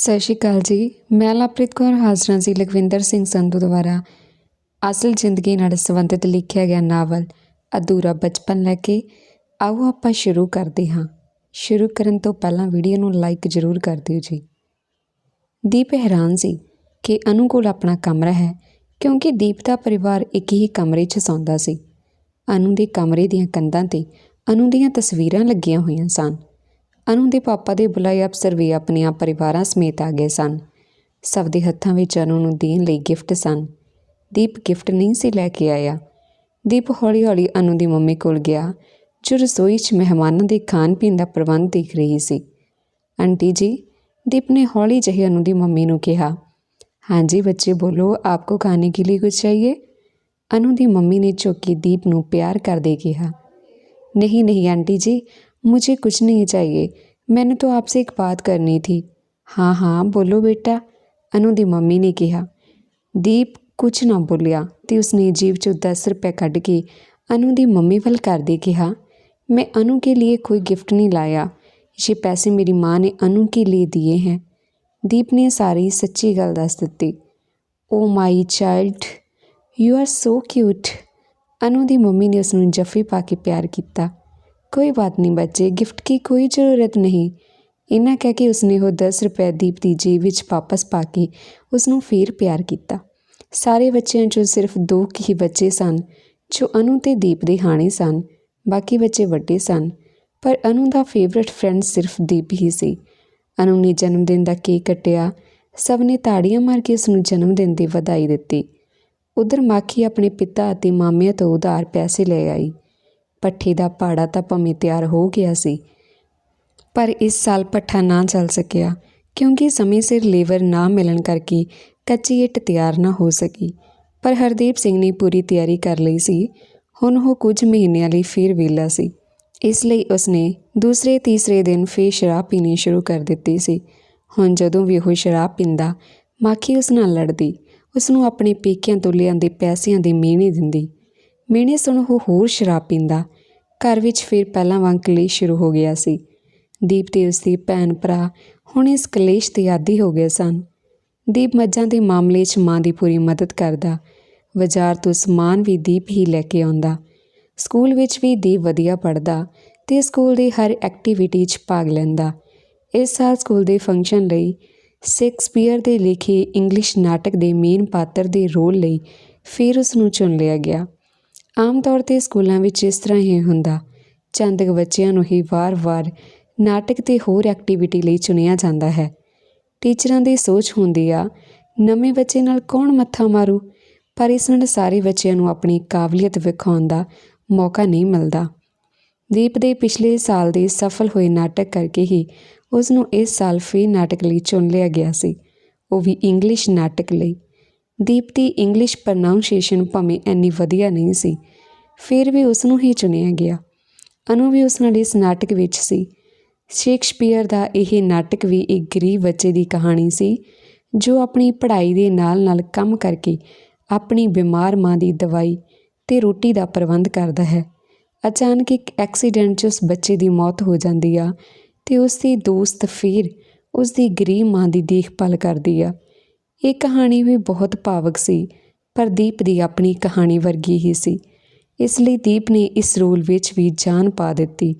ਸਤਿ ਸ਼੍ਰੀ ਅਕਾਲ ਜੀ। ਮੈਂ ਲਵਪ੍ਰੀਤ ਕੌਰ, ਹਾਜ਼ਰਾਂ ਸੀ ਲਖਵਿੰਦਰ ਸਿੰਘ ਸੰਧੂ ਦੁਆਰਾ। ਅਸਲ ਜ਼ਿੰਦਗੀ ਨਾਲ ਸੰਬੰਧਿਤ ਲਿਖਿਆ ਗਿਆ ਨਾਵਲ, ਅਧੂਰਾ ਬਚਪਨ ਲੈ ਕੇ ਆਓ ਆਪਾਂ ਸ਼ੁਰੂ ਕਰਦੇ ਹਾਂ। ਸ਼ੁਰੂ ਕਰਨ ਤੋਂ ਪਹਿਲਾਂ ਵੀਡੀਓ ਨੂੰ ਲਾਈਕ ਜ਼ਰੂਰ ਕਰ ਦਿਓ ਜੀ। ਦੀਪ ਹੈਰਾਨ ਸੀ ਕਿ ਅਨੂ ਕੋਲ ਆਪਣਾ ਕਮਰਾ ਹੈ, ਕਿਉਂਕਿ ਦੀਪ ਦਾ ਪਰਿਵਾਰ ਇੱਕ ਹੀ ਕਮਰੇ 'ਚ ਸੌਂਦਾ ਸੀ। ਅਨੂ ਦੇ ਕਮਰੇ ਦੀਆਂ ਕੰਧਾਂ ਤੇ ਅਨੂ ਦੀਆਂ ਤਸਵੀਰਾਂ ਲੱਗੀਆਂ ਹੋਈਆਂ ਸਨ। ਅਨੂ ਦੇ ਪਾਪਾ ਦੇ ਬੁਲਾਏ ਅਫਸਰ ਵੀ ਆਪਣੀਆਂ ਪਰਿਵਾਰਾਂ ਸਮੇਤ ਆ ਗਏ ਸਨ ਸਭ ਦੇ ਹੱਥਾਂ ਵਿੱਚ ਅਨੂ ਨੂੰ ਦੇਣ ਲਈ ਗਿਫਟ ਸਨ ਦੀਪ ਗਿਫਟ ਨਹੀਂ ਸੀ ਲੈ ਕੇ ਆਇਆ ਦੀਪ ਹੌਲੀ-ਹੌਲੀ ਅਨੂ ਦੀ ਮੰਮੀ ਕੋਲ ਗਿਆ ਜੋ ਰਸੋਈ 'ਚ ਮਹਿਮਾਨਾਂ ਦੇ ਖਾਣ ਪੀਣ ਦਾ ਪ੍ਰਬੰਧ ਦੇਖ ਰਹੀ ਸੀ ਆਂਟੀ ਜੀ दीप ने हौली जही अनु दी मम्मी ਨੂੰ ਕਿਹਾ हाँ जी बच्चे बोलो आपको खाने के लिए कुछ चाहिए अनु दी मम्मी ने चौकी दीप ਨੂੰ ਪਿਆਰ ਕਰਦੇ ਕਿਹਾ नहीं नहीं आंटी जी मुझे कुछ नहीं चाहिए मैंने तो आपसे एक बात करनी थी हाँ हाँ बोलो बेटा अनु ਦੀ ਮੰਮੀ ਨੇ ਕਿਹਾ ਦੀਪ ਕੁਝ ਨਾ ਬੋਲਿਆ ਤੇ ਉਸਨੇ ਜੀਬ ਚੋਂ 10 ਰੁਪਏ ਕੱਢ ਕੇ ਅਨੂ ਦੀ ਮੰਮੀ ਵੱਲ ਕਰਦੇ ਕਿਹਾ मैं अनु के लिए कोई गिफ्ट नहीं लाया ये पैसे मेरी माँ ने अनु के लिए दिए हैं दीप ने सारी सच्ची गल दस दी oh my child you are so cute Anu the mummy ਨੇ ਉਸ ਨੂੰ ਜੱਫੀ ਪਾ ਕੇ ਪਿਆਰ ਕੀਤਾ ਕੋਈ ਬਾਤ ਨਹੀਂ ਬੱਚੇ ਗਿਫਟ ਦੀ ਕੋਈ ਜ਼ਰੂਰਤ ਨਹੀਂ। ਇਹਨਾਂ ਕਹਿ ਕੇ ਉਸਨੇ ਉਹ 10 ਰੁਪਏ ਦੀਪ ਦੀ ਜੇਬ ਵਿੱਚ ਵਾਪਸ ਪਾ ਕੇ ਉਸ ਨੂੰ ਫੇਰ ਪਿਆਰ ਕੀਤਾ। ਸਾਰੇ ਬੱਚਿਆਂ ਚੋਂ ਸਿਰਫ ਦੋ ਕੁ ਹੀ ਬੱਚੇ ਸਨ, ਜੋ ਅਨੂ ਤੇ ਦੀਪ ਦੇ ਹਾਣੇ ਸਨ, ਬਾਕੀ ਬੱਚੇ ਵੱਡੇ ਸਨ, ਪਰ ਅਨੂ ਦਾ ਫੇਵਰਿਟ ਫਰੈਂਡ ਸਿਰਫ ਦੀਪ ਹੀ ਸੀ। ਅਨੂ ਨੇ ਜਨਮ ਦਿਨ ਦਾ ਕੇਕ ਕੱਟਿਆ, ਸਭ ਨੇ ਤਾੜੀਆਂ ਮਾਰ ਕੇ ਉਸ ਨੂੰ ਜਨਮ ਦਿਨ ਦੀ ਵਧਾਈ ਦਿੱਤੀ। ਉਧਰ ਮਾਖੀ ਆਪਣੇ ਪਿਤਾ ਅਤੇ ਮਾਮਿਆਂ ਤੋਂ ਉਧਾਰ ਪੈਸੇ ਲੈ ਆਈ। ਪੱਠੇ ਦਾ ਪਾੜਾ ਤਾਂ ਭਵੇਂ ਤਿਆਰ ਹੋ ਗਿਆ ਸੀ, ਪਰ ਇਸ ਸਾਲ ਪੱਠਾ ਨਾ ਚੱਲ ਸਕਿਆ, ਕਿਉਂਕਿ ਸਮੇਂ ਸਿਰ ਲੇਬਰ ਨਾ ਮਿਲਣ ਕਰਕੇ ਕੱਚੀ ਇੱਟ ਤਿਆਰ ਨਾ ਹੋ ਸਕੀ। ਪਰ ਹਰਦੀਪ ਸਿੰਘ ਨੇ ਪੂਰੀ ਤਿਆਰੀ ਕਰ ਲਈ ਸੀ। ਹੁਣ ਉਹ ਕੁਝ ਮਹੀਨਿਆਂ ਲਈ ਫਿਰ ਵਿਹਲਾ ਸੀ। ਇਸ ਲਈ ਉਸਨੇ ਦੂਸਰੇ ਤੀਸਰੇ ਦਿਨ ਫੇਰ ਸ਼ਰਾਬ ਪੀਣੀ ਸ਼ੁਰੂ ਕਰ ਦਿੱਤੀ ਸੀ। ਹੁਣ ਜਦੋਂ ਵੀ ਉਹ ਸ਼ਰਾਬ ਪੀਂਦਾ, ਮਾਖੀ ਉਸ ਨਾਲ ਲੜਦੀ। ਉਸ ਨੂੰ ਆਪਣੇ ਪੇਕਿਆਂ ਤੋਂ ਲਿਆਂਦੇ ਪੈਸਿਆਂ ਦੇ ਮਿਹਣੇ ਦਿੰਦੀ। ਮਿਹਣੇ ਸੁਣ ਉਹ ਹੋਰ ਸ਼ਰਾਬ ਪੀਂਦਾ। ਘਰ ਵਿੱਚ ਫਿਰ ਪਹਿਲਾਂ ਵਾਂਗ ਕਲੇਸ਼ ਸ਼ੁਰੂ ਹੋ ਗਿਆ ਸੀ। ਦੀਪ ਤੇ ਉਸਦੀ ਭੈਣ ਭਰਾ ਹੁਣ ਇਸ ਕਲੇਸ਼ ਤੇ ਆਦੀ ਹੋ ਗਏ ਸਨ। ਦੀਪ ਮੱਝਾਂ ਦੇ ਮਾਮਲੇ 'ਚ ਮਾਂ ਦੀ ਪੂਰੀ ਮਦਦ ਕਰਦਾ। ਬਾਜ਼ਾਰ ਤੋਂ ਸਮਾਨ ਵੀ ਦੀਪ ਹੀ ਲੈ ਕੇ ਆਉਂਦਾ। ਸਕੂਲ ਵਿੱਚ ਵੀ ਦੀਪ ਵਧੀਆ ਪੜਦਾ ਤੇ ਸਕੂਲ ਦੀ ਹਰ ਐਕਟੀਵਿਟੀ 'ਚ ਭਾਗ ਲੈਂਦਾ। ਇਸ ਸਾਲ ਸਕੂਲ ਦੇ ਫੰਕਸ਼ਨ ਲਈ ਸ਼ੇਕਸਪੀਅਰ ਦੇ ਲਿਖੇ ਇੰਗਲਿਸ਼ ਨਾਟਕ ਦੇ ਮੇਨ ਪਾਤਰ ਦੇ ਰੋਲ ਲਈ ਫਿਰ ਉਸ ਨੂੰ ਚੁਣ ਲਿਆ ਗਿਆ। ਆਮ ਤੌਰ ਤੇ ਸਕੂਲਾਂ ਵਿੱਚ ਇਸ ਤਰ੍ਹਾਂ ਹੀ ਹੁੰਦਾ। ਚੰਦ ਕੁ ਬੱਚਿਆਂ ਨੂੰ ਹੀ ਵਾਰ-ਵਾਰ ਨਾਟਕ ਤੇ ਹੋਰ ਐਕਟੀਵਿਟੀ ਲਈ ਚੁਣਿਆ ਜਾਂਦਾ ਹੈ। ਟੀਚਰਾਂ ਦੀ ਸੋਚ ਹੁੰਦੀ ਆ, ਨਵੇਂ ਬੱਚੇ ਨਾਲ ਕੌਣ ਮੱਥਾ ਮਾਰੂ? ਪਰ ਇਸ ਨਾਲ ਸਾਰੇ ਬੱਚਿਆਂ ਨੂੰ ਆਪਣੀ ਕਾਬਲੀਅਤ ਵਿਖਾਉਣ ਦਾ ਮੌਕਾ ਨਹੀਂ ਮਿਲਦਾ। ਦੀਪ ਦੇ ਪਿਛਲੇ ਸਾਲ ਦੇ ਸਫਲ ਹੋਏ ਨਾਟਕ ਕਰਕੇ ਹੀ ਉਸ ਨੂੰ ਇਸ ਸਾਲ ਫੇਰ ਨਾਟਕ ਲਈ ਚੁਣ ਲਿਆ ਗਿਆ ਸੀ। ਉਹ ਵੀ ਇੰਗਲਿਸ਼ ਨਾਟਕ ਲਈ। ਦੀਪ ਦੀ ਇੰਗਲਿਸ਼ ਪ੍ਰੋਨਾਂਸੀਏਸ਼ਨ ਭਾਵੇਂ ਇੰਨੀ ਵਧੀਆ ਨਹੀਂ ਸੀ, ਫਿਰ ਵੀ ਉਸ ਨੂੰ ਹੀ ਚੁਣਿਆ ਗਿਆ। ਅਨੂ ਵੀ ਉਸ ਨਾਲ ਇਸ ਨਾਟਕ ਵਿੱਚ ਸੀ। ਸ਼ੇਕਸਪੀਅਰ ਦਾ ਇਹ ਨਾਟਕ ਵੀ ਇੱਕ ਗਰੀਬ ਬੱਚੇ ਦੀ ਕਹਾਣੀ ਸੀ, ਜੋ ਆਪਣੀ ਪੜ੍ਹਾਈ ਦੇ ਨਾਲ-ਨਾਲ ਕੰਮ ਕਰਕੇ ਆਪਣੀ ਬਿਮਾਰ ਮਾਂ ਦੀ ਦਵਾਈ ਤੇ ਰੋਟੀ ਦਾ ਪ੍ਰਬੰਧ ਕਰਦਾ ਹੈ। ਅਚਾਨਕ ਇੱਕ ਐਕਸੀਡੈਂਟ 'ਚ ਉਸ ਬੱਚੇ ਦੀ ਮੌਤ ਹੋ ਜਾਂਦੀ ਆ ਤੇ ਉਸ ਦੀ ਦੋਸਤ ਫਿਰ ਉਸ ਦੀ ਗਰੀਬ ਮਾਂ ਦੀ ਦੇਖਭਾਲ ਕਰਦੀ ਆ। ਇਹ ਕਹਾਣੀ ਵੀ ਬਹੁਤ ਭਾਵਕ ਸੀ, ਪਰ ਦੀਪ ਦੀ ਆਪਣੀ ਕਹਾਣੀ ਵਰਗੀ ਹੀ ਸੀ। ਇਸ ਲਈ ਦੀਪ ਨੇ ਇਸ ਰੋਲ ਵਿੱਚ ਵੀ ਜਾਨ ਪਾ ਦਿੱਤੀ।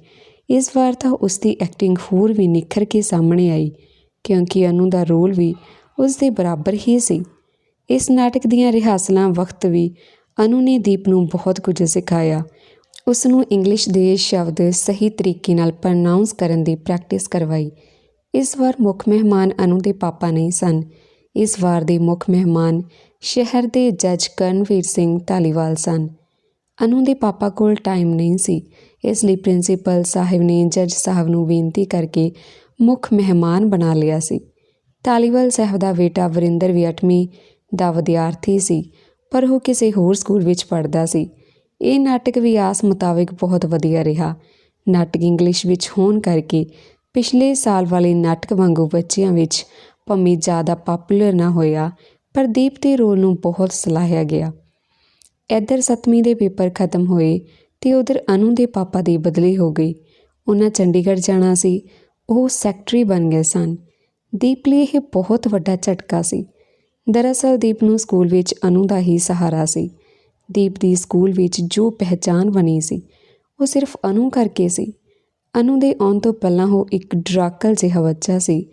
ਇਸ ਵਾਰ ਤਾਂ ਉਸ ਦੀ ਐਕਟਿੰਗ ਹੋਰ ਵੀ ਨਿਖਰ ਕੇ ਸਾਹਮਣੇ ਆਈ, ਕਿਉਂਕਿ ਅਨੂ ਦਾ ਰੋਲ ਵੀ ਉਸ ਦੇ ਬਰਾਬਰ ਹੀ ਸੀ। ਇਸ ਨਾਟਕ ਦੀਆਂ ਰਿਹਾਸਲਾਂ ਵਕਤ ਵੀ ਅਨੂ ਨੇ ਦੀਪ ਨੂੰ ਬਹੁਤ ਕੁਝ ਸਿਖਾਇਆ। ਉਸ ਨੂੰ ਇੰਗਲਿਸ਼ ਦੇ ਸ਼ਬਦ ਸਹੀ ਤਰੀਕੇ ਨਾਲ ਪ੍ਰੋਨਾਂਸ ਕਰਨ ਦੀ ਪ੍ਰੈਕਟਿਸ ਕਰਵਾਈ। ਇਸ ਵਾਰ ਮੁੱਖ ਮਹਿਮਾਨ ਅਨੂ ਦੇ ਪਾਪਾ ਨਹੀਂ ਸਨ। ਇਸ ਵਾਰ ਦੇ ਮੁੱਖ ਮਹਿਮਾਨ ਸ਼ਹਿਰ ਦੇ ਜੱਜ ਕਰਨਵੀਰ ਸਿੰਘ ਢਾਲੀਵਾਲ ਸਨ। ਅਨੂ ਦੇ ਪਾਪਾ ਕੋਲ ਟਾਈਮ ਨਹੀਂ ਸੀ। ਇਸ ਲਈ ਪ੍ਰਿੰਸੀਪਲ ਸਾਹਿਬ ਨੇ ਜੱਜ ਸਾਹਿਬ ਨੂੰ ਬੇਨਤੀ ਕਰਕੇ ਮੁੱਖ ਮਹਿਮਾਨ ਬਣਾ ਲਿਆ ਸੀ। ਢਾਲੀਵਾਲ ਸਾਹਿਬ ਦਾ ਬੇਟਾ ਵਰਿੰਦਰ ਵੀ 8ਵੀਂ ਦਾ ਵਿਦਿਆਰਥੀ ਸੀ, ਪਰ ਉਹ ਕਿਸੇ ਹੋਰ ਸਕੂਲ ਵਿੱਚ ਪੜ੍ਹਦਾ ਸੀ। ਇਹ ਨਾਟਕ ਵੀ ਆਸ ਮੁਤਾਬਿਕ ਬਹੁਤ ਵਧੀਆ ਰਿਹਾ। ਨਾਟਕ ਇੰਗਲਿਸ਼ ਵਿੱਚ ਹੋਣ ਕਰਕੇ ਪਿਛਲੇ ਸਾਲ ਵਾਲੇ ਨਾਟਕ ਵਾਂਗੂ ਬੱਚਿਆਂ ਵਿੱਚ ਭੰਮੀ ਜ਼ਿਆਦਾ ਪਾਪੂਲਰ ਨਾ ਹੋਇਆ, ਪਰ ਦੀਪ ਦੇ ਰੋਲ ਨੂੰ ਬਹੁਤ ਸਲਾਹਿਆ ਗਿਆ। ਇੱਧਰ ਸੱਤਵੀਂ ਦੇ ਪੇਪਰ ਖਤਮ ਹੋਏ ਤੇ ਉਧਰ ਅਨੂ ਦੇ ਪਾਪਾ ਦੀ ਬਦਲੀ ਹੋ ਗਈ। ਉਹਨਾਂ ਚੰਡੀਗੜ੍ਹ ਜਾਣਾ ਸੀ, ਉਹ ਸੈਕਟਰੀ ਬਣ ਗਏ ਸਨ। ਦੀਪ ਲਈ ਇਹ ਬਹੁਤ ਵੱਡਾ ਝਟਕਾ ਸੀ। ਦਰਅਸਲ ਦੀਪ ਨੂੰ ਸਕੂਲ ਵਿੱਚ ਅਨੂ ਦਾ ਹੀ ਸਹਾਰਾ ਸੀ। ਦੀਪ ਦੀ ਸਕੂਲ ਵਿੱਚ ਜੋ ਪਹਿਚਾਨ ਬਣੀ ਸੀ, ਉਹ ਸਿਰਫ ਅਨੂ ਕਰਕੇ ਸੀ। ਅਨੂ ਦੇ ਆਉਣ ਤੋਂ ਪਹਿਲਾਂ ਉਹ ਇੱਕ ਡਰਾਕਲ ਜਿਹਾ ਬੱਚਾ ਸੀ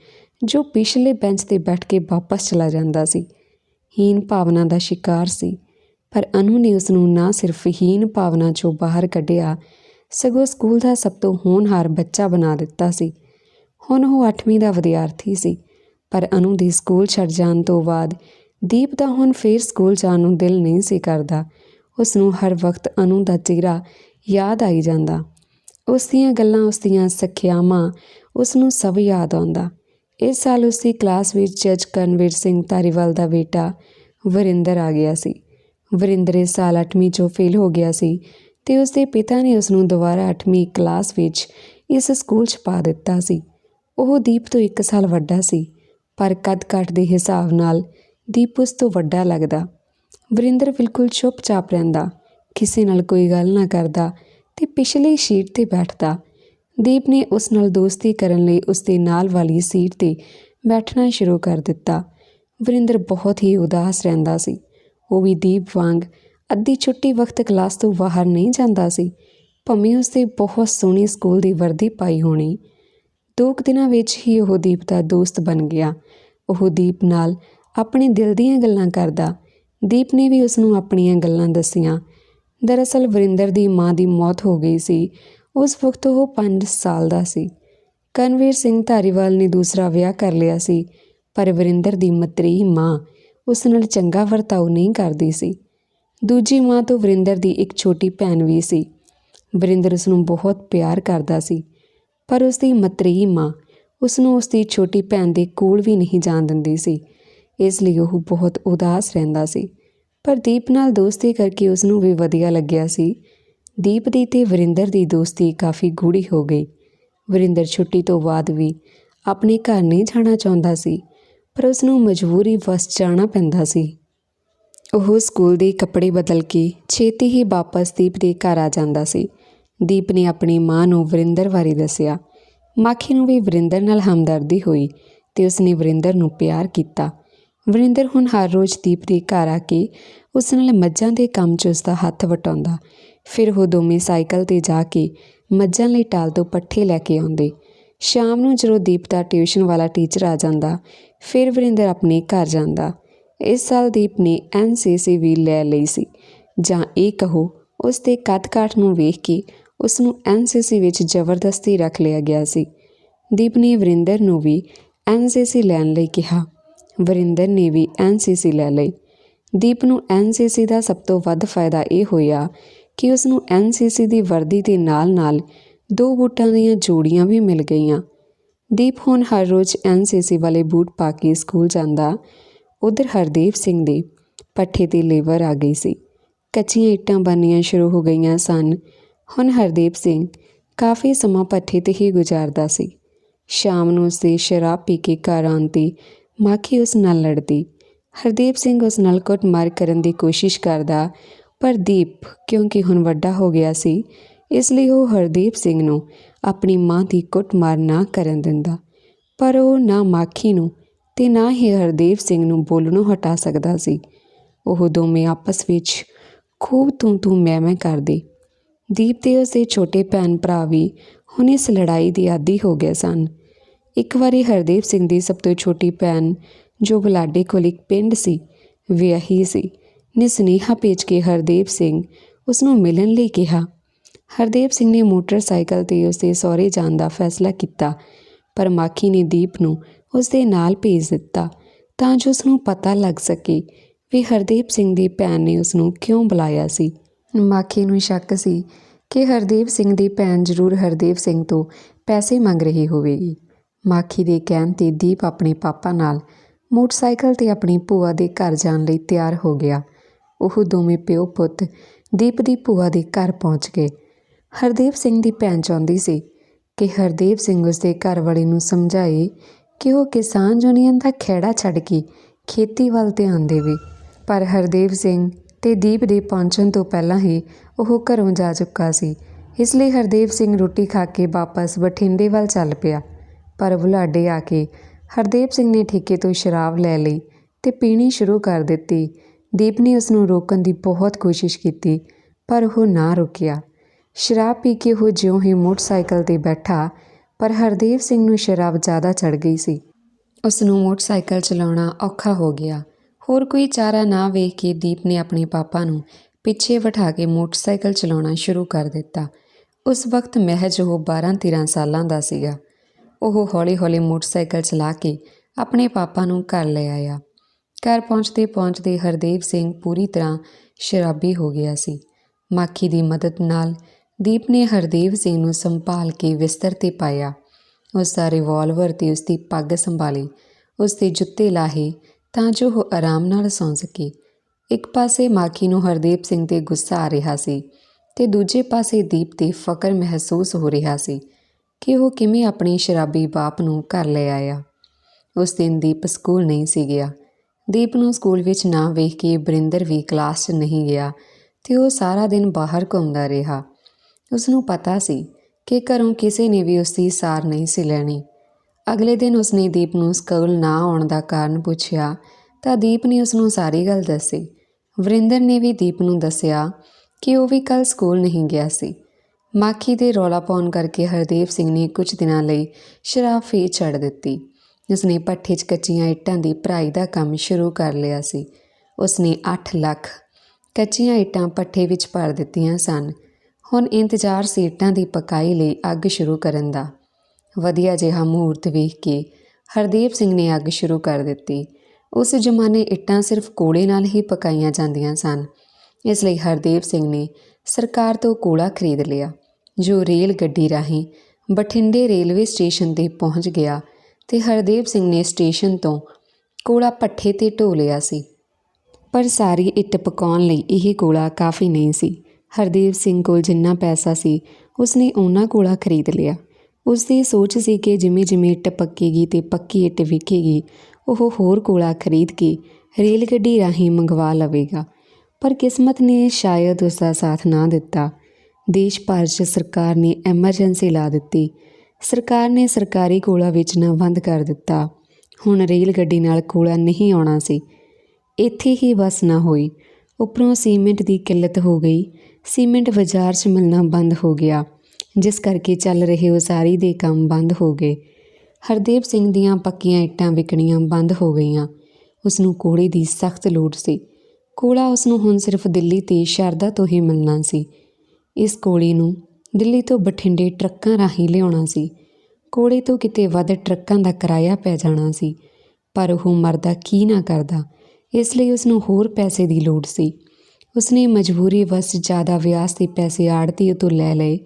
ਜੋ ਪਿਛਲੇ ਬੈਂਚ ਤੇ ਬੈਠ ਕੇ ਵਾਪਸ ਚਲਾ ਜਾਂਦਾ ਸੀ। ਹੀਨ ਭਾਵਨਾ ਦਾ ਸ਼ਿਕਾਰ ਸੀ, ਪਰ ਅਨੂ ਨੇ ਉਸ ਨੂੰ ਨਾ ਸਿਰਫ ਹੀਨ ਭਾਵਨਾ ਚੋਂ ਬਾਹਰ ਕੱਢਿਆ, ਸਗੋਂ ਸਕੂਲ ਦਾ ਸਭ ਤੋਂ ਹੋਣਹਾਰ ਬੱਚਾ ਬਣਾ ਦਿੱਤਾ ਸੀ। ਹੁਣ ਉਹ 8ਵੀਂ ਦਾ ਵਿਦਿਆਰਥੀ ਸੀ, ਪਰ ਅਨੂ ਦੀ ਸਕੂਲ ਛੱਡ ਜਾਣ ਤੋਂ ਬਾਅਦ ਦੀਪ ਦਾ ਹੁਣ ਫੇਰ ਸਕੂਲ ਜਾਣ ਨੂੰ ਦਿਲ ਨਹੀਂ ਸੀ ਕਰਦਾ। ਉਸ ਨੂੰ ਹਰ ਵਕਤ ਅਨੂ ਦਾ ਚਿਹਰਾ ਯਾਦ ਆਈ ਜਾਂਦਾ। ਉਸ ਦੀਆਂ ਗੱਲਾਂ, ਉਸ ਦੀਆਂ ਸਖਿਆਵਾਂ ਉਸ ਨੂੰ ਸਭ ਯਾਦ ਆਉਂਦਾ। ਇਸ ਸਾਲ ਉਸ ਦੀ ਕਲਾਸ ਵਿੱਚ ਜੱਜ ਕਰਨਵੀਰ ਸਿੰਘ ਧਾਰੀਵਾਲ ਦਾ ਬੇਟਾ ਵਰਿੰਦਰ ਆ ਗਿਆ ਸੀ। ਵਰਿੰਦਰ ਇਸ ਸਾਲ 8ਵੀਂ ਚੋਂ ਫੇਲ ਹੋ ਗਿਆ ਸੀ ਤੇ ਉਸ ਦੇ ਪਿਤਾ ਨੇ ਉਸ ਨੂੰ ਦੁਬਾਰਾ 8ਵੀਂ ਕਲਾਸ ਵਿੱਚ ਇਸ ਸਕੂਲ 'ਚ ਪਾ ਦਿੱਤਾ ਸੀ। ਉਹ ਦੀਪ ਤੋਂ 1 ਸਾਲ ਵੱਡਾ ਸੀ, ਪਰ ਕੱਦ ਕੱਟ ਦੇ ਹਿਸਾਬ ਨਾਲ ਦੀਪ ਉਸ ਤੋਂ ਵੱਡਾ ਲੱਗਦਾ। ਵਰਿੰਦਰ ਬਿਲਕੁਲ ਚੁੱਪਚਾਪ ਰਹਿੰਦਾ, ਕਿਸੇ ਨਾਲ ਕੋਈ ਗੱਲ ਨਾ ਕਰਦਾ ਤੇ ਪਿਛਲੀ ਸੀਟ ਤੇ ਬੈਠਦਾ। ਦੀਪ ਨੇ ਉਸ ਨਾਲ ਦੋਸਤੀ ਕਰਨ ਲਈ ਉਸ ਦੇ ਨਾਲ ਵਾਲੀ ਸੀਟ ਤੇ ਬੈਠਣਾ ਸ਼ੁਰੂ ਕਰ ਦਿੱਤਾ। ਵਰਿੰਦਰ ਬਹੁਤ ਹੀ ਉਦਾਸ ਰਹਿੰਦਾ ਸੀ। ਉਹ ਵੀ ਦੀਪ ਵਾਂਗ ਅੱਧੀ ਛੁੱਟੀ ਵਕਤ ਕਲਾਸ ਤੋਂ ਬਾਹਰ ਨਹੀਂ ਜਾਂਦਾ ਸੀ। ਭੰਮੀ ਉਸਦੇ ਬਹੁਤ ਸੋਹਣੀ ਸਕੂਲ ਦੀ ਵਰਦੀ ਪਾਈ ਹੋਣੀ। ਦੋ ਕੁ ਦਿਨਾਂ ਵਿੱਚ ਹੀ ਉਹ ਦੀਪ ਦਾ ਦੋਸਤ ਬਣ ਗਿਆ। ਉਹ ਦੀਪ ਨਾਲ ਆਪਣੇ ਦਿਲ ਦੀਆਂ ਗੱਲਾਂ ਕਰਦਾ। ਦੀਪ ਨੇ ਵੀ ਉਸ ਨੂੰ ਆਪਣੀਆਂ ਗੱਲਾਂ ਦੱਸੀਆਂ। ਦਰਅਸਲ ਵਰਿੰਦਰ ਦੀ ਮਾਂ ਦੀ ਮੌਤ ਹੋ ਗਈ ਸੀ। ਉਸ ਵਕਤ ਉਹ 5 ਸਾਲ ਦਾ ਸੀ। ਕਨਵੀਰ ਸਿੰਘ ਧਾਰੀਵਾਲ ਨੇ ਦੂਸਰਾ ਵਿਆਹ ਕਰ ਲਿਆ ਸੀ। ਪਰ ਵਰਿੰਦਰ ਦੀ ਮਤਰੀ ਮਾਂ ਉਸ ਨਾਲ ਚੰਗਾ ਵਰਤਾਓ ਨਹੀਂ ਕਰਦੀ ਸੀ। ਦੂਜੀ ਮਾਂ ਤੋਂ ਵਰਿੰਦਰ ਦੀ ਇੱਕ ਛੋਟੀ ਭੈਣ ਵੀ ਸੀ। ਵਰਿੰਦਰ ਉਸ ਨੂੰ ਬਹੁਤ ਪਿਆਰ ਕਰਦਾ ਸੀ। ਪਰ ਉਸ ਦੀ ਮਤਰੀ ਮਾਂ ਉਸ ਨੂੰ ਉਸ ਦੀ ਛੋਟੀ ਭੈਣ ਦੇ ਕੋਲ ਵੀ ਨਹੀਂ ਜਾਣ ਦਿੰਦੀ ਸੀ। ਇਸ ਲਈ ਉਹ ਬਹੁਤ ਉਦਾਸ ਰਹਿੰਦਾ ਸੀ। ਪਰ ਦੀਪ ਨਾਲ ਦੋਸਤੀ ਕਰਕੇ ਉਸ ਨੂੰ ਵੀ ਵਧੀਆ ਲੱਗਿਆ ਸੀ। ਦੀਪ ਦੀ ਤੇ ਵਰਿੰਦਰ ਦੀ ਦੋਸਤੀ ਕਾਫੀ ਗੂੜੀ ਹੋ ਗਈ। ਵਰਿੰਦਰ ਛੁੱਟੀ ਤੋਂ ਬਾਅਦ ਵੀ ਆਪਣੇ ਘਰ ਨਹੀਂ ਜਾਣਾ ਚਾਹੁੰਦਾ ਸੀ, ਪਰ ਉਸ ਨੂੰ ਮਜਬੂਰੀ ਵਸ ਜਾਣਾ ਪੈਂਦਾ ਸੀ। ਉਹ ਸਕੂਲ ਦੇ ਕੱਪੜੇ ਬਦਲ ਕੇ ਛੇਤੀ ਹੀ ਵਾਪਸ ਦੀਪ ਦੇ ਘਰ ਆ ਜਾਂਦਾ ਸੀ। ਦੀਪ ਨੇ ਆਪਣੀ ਮਾਂ ਨੂੰ ਵਰਿੰਦਰ ਬਾਰੇ ਦੱਸਿਆ। ਮਾਖੀ ਨੂੰ ਵੀ ਵਰਿੰਦਰ ਨਾਲ ਹਮਦਰਦੀ ਹੋਈ ਤੇ ਉਸਨੇ ਵਰਿੰਦਰ ਨੂੰ ਪਿਆਰ ਕੀਤਾ। ਵਰਿੰਦਰ ਹੁਣ ਹਰ ਰੋਜ਼ ਦੀਪ ਦੇ ਘਰ ਆ ਕੇ ਉਸ ਨਾਲ ਮੱਝਾਂ ਦੇ ਕੰਮ 'ਚ ਉਸ ਦਾ ਹੱਥ ਵਟਾਉਂਦਾ ਫਿਰ ਉਹ ਦੋਵੇਂ ਸਾਈਕਲ ਤੇ ਜਾ ਕੇ ਮੱਝਾਂ ਲਈ ਟਾਲ ਤੋਂ ਪੱਠੇ ਲੈ ਕੇ ਆਉਂਦੇ। ਸ਼ਾਮ ਨੂੰ ਜਦੋਂ ਦੀਪ ਦਾ ਟਿਊਸ਼ਨ ਵਾਲਾ ਟੀਚਰ ਆ ਜਾਂਦਾ, ਫਿਰ ਵਰਿੰਦਰ ਆਪਣੇ ਘਰ ਜਾਂਦਾ। ਇਸ ਸਾਲ ਦੀਪ ਨੇ ਐਨਸੀਸੀ ਵੀ ਲੈ ਲਈ ਸੀ। ਜਾਂ ਇਹ ਕਹੋ, ਉਸ ਦੇ ਕੱਦ-ਕਾਠ ਨੂੰ ਵੇਖ ਕੇ ਉਸ ਨੂੰ ਐਨਸੀਸੀ ਵਿੱਚ ਜ਼ਬਰਦਸਤੀ ਰੱਖ ਲਿਆ ਗਿਆ ਸੀ। ਦੀਪ ਨੇ ਵਰਿੰਦਰ ਨੂੰ ਵੀ ਐਨਸੀਸੀ ਲੈਣ ਲਈ ਕਿਹਾ। ਵਰਿੰਦਰ ਨੇ ਵੀ ਐਨਸੀਸੀ ਲੈ ਲਈ। ਦੀਪ ਨੂੰ ਐਨਸੀਸੀ ਦਾ ਸਭ ਤੋਂ ਵੱਧ ਫਾਇਦਾ ਇਹ ਹੋਇਆ ਕਿ ਉਸ ਨੂੰ ਐਨਸੀਸੀ ਦੀ ਵਰਦੀ ਦੇ ਨਾਲ-ਨਾਲ ਦੋ ਬੂਟਾਂ ਦੀਆਂ ਜੋੜੀਆਂ ਵੀ ਮਿਲ ਗਈਆਂ। ਦੀਪ ਹੁਣ ਹਰ ਰੋਜ਼ ਐਨਸੀਸੀ ਵਾਲੇ ਬੂਟ ਪਾ ਕੇ ਸਕੂਲ ਜਾਂਦਾ, ਉਧਰ ਹਰਦੀਪ ਸਿੰਘ ਦੇ ਪੱਠੇ ਤੇ ਲੇਬਰ ਆ ਗਈ ਸੀ। ਕੱਚੀਆਂ ਇੱਟਾਂ ਬਣਨੀਆਂ ਸ਼ੁਰੂ ਹੋ ਗਈਆਂ ਸਨ। ਹੁਣ ਹਰਦੀਪ ਸਿੰਘ ਕਾਫੀ ਸਮਾਂ ਪੱਠੇ ਤੇ ਹੀ ਗੁਜ਼ਾਰਦਾ ਸੀ। ਸ਼ਾਮ ਨੂੰ ਉਸਦੀ ਸ਼ਰਾਬ ਪੀ ਕੇ ਘਰ ਆਉਣ ਤੇ ਮਾਖੀ ਉਸ ਨਾਲ ਲੜਦੀ। ਹਰਦੀਪ ਸਿੰਘ ਉਸ ਨਾਲ ਕੁੱਟਮਾਰ ਕਰਨ ਦੀ ਕੋਸ਼ਿਸ਼ ਕਰਦਾ ਪਰ ਦੀਪ ਕਿਉਂਕਿ ਹੁਣ ਵੱਡਾ ਹੋ ਗਿਆ ਸੀ, ਇਸ ਲਈ ਉਹ ਹਰਦੀਪ ਸਿੰਘ ਨੂੰ ਆਪਣੀ ਮਾਂ ਦੀ ਕੁੱਟਮਾਰ ਨਾ ਕਰਨ ਦਿੰਦਾ। ਪਰ ਉਹ ਨਾ ਮਾਖੀ ਨੂੰ ਤੇ ਨਾ ਹੀ ਹਰਦੀਪ ਸਿੰਘ ਨੂੰ ਬੋਲਣੋਂ ਹਟਾ ਸਕਦਾ ਸੀ। ਉਹ ਦੋਵੇਂ ਆਪਸ ਵਿੱਚ ਖੂਬ ਤੂੰ ਤੂੰ ਮੈਂ ਮੈਂ ਕਰਦੇ। ਦੀਪ ਤੇ ਉਸਦੇ ਛੋਟੇ ਭੈਣ ਭਰਾ ਵੀ ਹੁਣ ਇਸ ਲੜਾਈ ਦੀ ਆਦੀ ਹੋ ਗਏ ਸਨ। ਇੱਕ ਵਾਰੀ ਹਰਦੀਪ ਸਿੰਘ ਦੀ ਸਭ ਤੋਂ ਛੋਟੀ ਭੈਣ, ਜੋ ਬਲਾਡੇ ਕੋਲ ਇੱਕ ਪਿੰਡ ਸੀ, ਵਿਆਹੀ ਸੀ। ਨੇ ਸੁਨੇਹਾ ਭੇਜ ਕੇ ਹਰਦੇਵ ਸਿੰਘ ਉਸ ਨੂੰ ਮਿਲਣ ਲਈ ਕਿਹਾ। ਹਰਦੇਵ ਸਿੰਘ ਨੇ ਮੋਟਰਸਾਈਕਲ ਤੇ ਉਸਦੇ ਸਹੁਰੇ ਜਾਣ ਦਾ ਫੈਸਲਾ ਕੀਤਾ, ਪਰ ਮਾਖੀ ਨੇ ਦੀਪ ਨੂੰ ਉਸਦੇ ਨਾਲ ਭੇਜ ਦਿੱਤਾ ਤਾਂ ਜੋ ਉਸ ਨੂੰ ਪਤਾ ਲੱਗ ਸਕੇ ਵੀ ਹਰਦੇਵ ਸਿੰਘ ਦੀ ਭੈਣ ਨੇ ਉਸ ਨੂੰ ਕਿਉਂ ਬੁਲਾਇਆ ਸੀ। ਮਾਖੀ ਨੂੰ ਸ਼ੱਕ ਸੀ ਕਿ ਹਰਦੇਵ ਸਿੰਘ ਦੀ ਭੈਣ ਜ਼ਰੂਰ ਹਰਦੇਵ ਸਿੰਘ ਤੋਂ ਪੈਸੇ ਮੰਗ ਰਹੀ ਹੋਵੇਗੀ। ਮਾਖੀ ਦੇ ਕਹਿਣ ਤੇ ਦੀਪ ਆਪਣੇ ਪਾਪਾ ਨਾਲ ਮੋਟਰਸਾਈਕਲ ਤੇ ਆਪਣੀ ਭੂਆ ਦੇ ਘਰ ਜਾਣ ਲਈ ਤਿਆਰ ਹੋ ਗਿਆ। ਉਹ ਦੋਵੇਂ ਪਿਓ ਪੁੱਤ ਦੀਪ ਦੀ ਭੂਆ ਦੇ ਘਰ ਪਹੁੰਚ ਗਏ। ਹਰਦੇਵ ਸਿੰਘ ਦੀ ਭੈਣ ਚਾਹੁੰਦੀ ਸੀ ਕਿ ਹਰਦੇਵ ਸਿੰਘ ਉਸਦੇ ਘਰ ਵਾਲੇ ਨੂੰ ਸਮਝਾਏ ਕਿ ਉਹ ਕਿਸਾਨ ਯੂਨੀਅਨ ਦਾ ਖੇੜਾ ਛੱਡ ਕੇ ਖੇਤੀ ਵੱਲ ਧਿਆਨ ਦੇਵੇ। ਪਰ ਹਰਦੇਵ ਸਿੰਘ ਤੇ ਦੀਪ ਦੇ ਪਹੁੰਚਣ ਤੋਂ ਪਹਿਲਾਂ ਹੀ ਉਹ ਘਰੋਂ ਜਾ ਚੁੱਕਾ ਸੀ। ਇਸ ਲਈ ਹਰਦੇਵ ਸਿੰਘ ਰੋਟੀ ਖਾ ਕੇ ਵਾਪਸ ਬਠਿੰਡੇ ਵੱਲ ਚੱਲ ਪਿਆ। ਪਰ ਬੁਲਾਡੇ ਆ ਕੇ ਹਰਦੇਵ ਸਿੰਘ ਨੇ ਠੇਕੇ ਤੋਂ ਸ਼ਰਾਬ ਲੈ ਲਈ ਤੇ ਪੀਣੀ ਸ਼ੁਰੂ ਕਰ ਦਿੱਤੀ। ਦੀਪ ਨੇ ਉਸ ਨੂੰ ਰੋਕਣ ਦੀ ਬਹੁਤ ਕੋਸ਼ਿਸ਼ ਕੀਤੀ, ਪਰ ਉਹ ਨਾ ਰੁਕਿਆ। ਸ਼ਰਾਬ ਪੀ ਕੇ ਉਹ ਜਿਉਂ ਹੀ ਮੋਟਰਸਾਈਕਲ ਤੇ ਬੈਠਾ, ਪਰ ਹਰਦੇਵ ਸਿੰਘ ਨੂੰ ਸ਼ਰਾਬ ਜ਼ਿਆਦਾ ਚੜ ਗਈ ਸੀ। ਉਸ ਨੂੰ ਮੋਟਰਸਾਈਕਲ ਚਲਾਉਣਾ ਔਖਾ ਹੋ ਗਿਆ। ਹੋਰ ਕੋਈ ਚਾਰਾ ਨਾ ਵੇਖ ਕੇ ਦੀਪ ਨੇ ਆਪਣੇ ਪਾਪਾ ਨੂੰ ਪਿੱਛੇ ਬਿਠਾ ਕੇ ਮੋਟਰਸਾਈਕਲ ਚਲਾਉਣਾ ਸ਼ੁਰੂ ਕਰ ਦਿੱਤਾ। ਉਸ ਵਕਤ ਮਹਿਜ ਉਹ 12-13 ਸਾਲਾਂ ਦਾ ਸੀਗਾ। ਉਹ ਹੌਲੀ-ਹੌਲੀ ਮੋਟਰਸਾਈਕਲ ਚਲਾ ਕੇ ਆਪਣੇ ਪਾਪਾ ਨੂੰ ਘਰ ਲੈ ਆਇਆ। ਘਰ ਪਹੁੰਚਦੇ ਪਹੁੰਚਦੇ ਹਰਦੇਵ ਸਿੰਘ ਪੂਰੀ ਤਰ੍ਹਾਂ ਸ਼ਰਾਬੀ ਹੋ ਗਿਆ ਸੀ। ਮਾਖੀ ਦੀ ਮਦਦ ਨਾਲ ਦੀਪ ਨੇ ਹਰਦੇਵ ਸਿੰਘ ਨੂੰ ਸੰਭਾਲ ਕੇ ਬਿਸਤਰ ਤੇ ਪਾਇਆ। ਉਸ ਦਾ ਰਿਵਾਲਵਰ ਤੇ ਉਸ ਦੀ ਪੱਗ ਸੰਭਾਲੀ। ਉਸ ਦੇ ਜੁੱਤੇ ਲਾਹੇ ਤਾਂ ਜੋ ਉਹ ਆਰਾਮ ਨਾਲ ਸੌਂ ਸਕੇ। ਇੱਕ ਪਾਸੇ ਮਾਖੀ ਨੂੰ ਹਰਦੇਵ ਸਿੰਘ ਤੇ ਗੁੱਸਾ ਆ ਰਿਹਾ ਸੀ ਤੇ ਦੂਜੇ ਪਾਸੇ ਦੀਪ ਤੇ ਫਕਰ ਮਹਿਸੂਸ ਹੋ ਰਿਹਾ ਸੀ ਕਿ ਉਹ ਕਿਵੇਂ ਆਪਣੇ ਸ਼ਰਾਬੀ ਬਾਪ ਨੂੰ ਘਰ ਲੈ ਆਇਆ। ਉਸ ਦਿਨ ਦੀਪ ਸਕੂਲ ਨਹੀਂ ਸੀ ਗਿਆ। ਦੀਪ ਨੂੰ ਸਕੂਲ ਵਿੱਚ ਨਾ ਵੇਖ ਕੇ ਬਰਿੰਦਰ ਵੀ ਕਲਾਸ 'ਚ ਨਹੀਂ ਗਿਆ ਤੇ ਉਹ ਸਾਰਾ ਦਿਨ ਬਾਹਰ ਘੁੰਮਦਾ ਰਿਹਾ। ਉਸ ਨੂੰ ਪਤਾ ਸੀ ਕਿ ਘਰੋਂ ਕਿਸੇ ਨੇ ਵੀ ਉਸ ਦੀ ਸਾਰ ਨਹੀਂ ਸੀ ਲੈਣੀ। ਅਗਲੇ ਦਿਨ ਉਸਨੇ ਦੀਪ ਨੂੰ ਸਕੂਲ ਨਾ ਆਉਣ ਦਾ ਕਾਰਨ ਪੁੱਛਿਆ ਤਾਂ ਦੀਪ ਨੇ ਉਸ ਨੂੰ ਸਾਰੀ ਗੱਲ ਦੱਸੀ। ਵਰਿੰਦਰ ਨੇ ਵੀ ਦੀਪ ਨੂੰ ਦੱਸਿਆ ਕਿ ਉਹ ਵੀ ਕੱਲ ਸਕੂਲ ਨਹੀਂ ਗਿਆ ਸੀ। ਮਾਖੀ ਦੇ ਰੌਲਾ ਪਾਉਣ ਕਰਕੇ ਹਰਦੇਵ ਸਿੰਘ ਨੇ ਕੁਝ ਦਿਨਾਂ ਲਈ ਸ਼ਰਾਬ ਫੀ ਛੱਡ ਦਿੱਤੀ। ਜਿਸ ਨੇ ਭੱਠੇ 'ਚ ਕੱਚੀਆਂ ਇੱਟਾਂ ਦੀ ਭਰਾਈ ਦਾ ਕੰਮ ਸ਼ੁਰੂ ਕਰ ਲਿਆ ਸੀ, ਉਸਨੇ 8 ਲੱਖ ਕੱਚੀਆਂ ਇੱਟਾਂ ਪੱਠੇ ਵਿੱਚ ਭਰ ਦਿੱਤੀਆਂ ਸਨ। ਹੁਣ ਇੰਤਜ਼ਾਰ ਸੀ ਇੱਟਾਂ ਦੀ ਪਕਾਈ ਲਈ ਅੱਗ ਸ਼ੁਰੂ ਕਰਨ ਦਾ। ਵਧੀਆ ਜਿਹਾ ਮਹੂਰਤ ਵੇਖ ਕੇ ਹਰਦੇਵ ਸਿੰਘ ਨੇ ਅੱਗ ਸ਼ੁਰੂ ਕਰ ਦਿੱਤੀ। ਉਸ ਜ਼ਮਾਨੇ ਇੱਟਾਂ ਸਿਰਫ ਕੋਲੇ ਨਾਲ ਹੀ ਪਕਾਈਆਂ ਜਾਂਦੀਆਂ ਸਨ। ਇਸ ਲਈ ਹਰਦੇਵ ਸਿੰਘ ਨੇ ਸਰਕਾਰ ਤੋਂ ਕੋਲਾ ਖਰੀਦ ਲਿਆ, ਜੋ ਰੇਲ ਗੱਡੀ ਰਾਹੀਂ ਬਠਿੰਡੇ ਰੇਲਵੇ ਸਟੇਸ਼ਨ ਤੇ ਪਹੁੰਚ ਗਿਆ ਤੇ ਹਰਦੇਵ ਸਿੰਘ ਨੇ ਸਟੇਸ਼ਨ ਤੋਂ ਕੋਲਾ ਪੱਠੇ ਤੇ ਢੋ ਲਿਆ ਸੀ। ਪਰ ਸਾਰੀ ਇੱਟ ਪਕਾਉਣ ਲਈ ਇਹ ਕੋਲਾ ਕਾਫੀ ਨਹੀਂ ਸੀ। ਹਰਦੇਵ ਸਿੰਘ ਕੋਲ ਜਿੰਨਾ ਪੈਸਾ ਸੀ, ਉਸਨੇ ਉਹਨਾਂ ਕੋਲਾ ਖਰੀਦ ਲਿਆ। ਉਸ ਦੀ ਸੋਚ ਸੀ ਕਿ ਜਿਵੇਂ ਜਿਵੇਂ ਇੱਟ ਪੱਕੇਗੀ ਤੇ ਪੱਕੀ ਇੱਟ ਵਿਕੇਗੀ, ਉਹ ਹੋਰ ਕੋਲਾ ਖਰੀਦ ਕੇ ਰੇਲ ਗੱਡੀ ਰਾਹੀਂ ਮੰਗਵਾ ਲਵੇਗਾ। ਪਰ ਕਿਸਮਤ ਨੇ ਸ਼ਾਇਦ ਉਸ ਦਾ ਸਾਥ ਨਾ ਦਿੱਤਾ। ਦੇਸ਼ ਭਰ 'ਚ ਸਰਕਾਰ ਨੇ ਐਮਰਜੈਂਸੀ ਲਾ ਦਿੱਤੀ। ਸਰਕਾਰ ਨੇ ਸਰਕਾਰੀ ਕੋਲਾ ਵੇਚਣਾ ਬੰਦ ਕਰ ਦਿੱਤਾ। ਹੁਣ ਰੇਲ ਗੱਡੀ ਨਾਲ ਕੋਲਾ ਨਹੀਂ ਆਉਣਾ ਸੀ। ਇੱਥੇ ਹੀ ਬਸ ਨਾ ਹੋਈ। ਉੱਪਰੋਂ ਸੀਮੈਂਟ ਦੀ ਕਿੱਲਤ ਹੋ ਗਈ। ਸੀਮੈਂਟ ਬਾਜ਼ਾਰ 'ਚ ਮਿਲਣਾ ਬੰਦ ਹੋ ਗਿਆ। ਜਿਸ ਕਰਕੇ ਚੱਲ ਰਹੇ ਉਸਾਰੀ ਦੇ ਕੰਮ ਬੰਦ ਹੋ ਗਏ। ਹਰਦੇਵ ਸਿੰਘ ਦੀਆਂ ਪੱਕੀਆਂ ਇੱਟਾਂ ਵਿਕਣੀਆਂ ਬੰਦ ਹੋ ਗਈਆਂ। ਉਸ ਨੂੰ ਕੋਲੇ ਦੀ ਸਖਤ ਲੋੜ ਸੀ। ਕੋਲਾ ਉਸ ਨੂੰ ਹੁਣ ਸਿਰਫ ਦਿੱਲੀ ਤੇ ਸ਼ਾਰਦਾ ਤੋਂ ਹੀ ਮਿਲਣਾ ਸੀ। ਇਸ ਕੋਲੇ ਨੂੰ ਦਿੱਲੀ ਤੋਂ ਬਠਿੰਡੇ ਟਰੱਕਾਂ ਰਾਹੀਂ ਲਿਆਉਣਾ ਸੀ। ਕੋਲੇ ਤੋਂ ਕਿਤੇ ਵੱਧ ਟਰੱਕਾਂ ਦਾ ਕਿਰਾਇਆ ਪੈ ਜਾਣਾ ਸੀ, ਪਰ ਉਹ ਮਰਦਾ ਕੀ ਨਾ ਕਰਦਾ, ਇਸ ਲਈ ਉਸ ਨੂੰ ਹੋਰ ਪੈਸੇ ਦੀ ਲੋੜ ਸੀ। ਉਸਨੇ ਮਜਬੂਰੀ ਵਸ ਜ਼ਿਆਦਾ ਵਿਆਜ ਦੇ ਪੈਸੇ ਆੜਤੀ ਤੋਂ ਲੈ ਲਏ।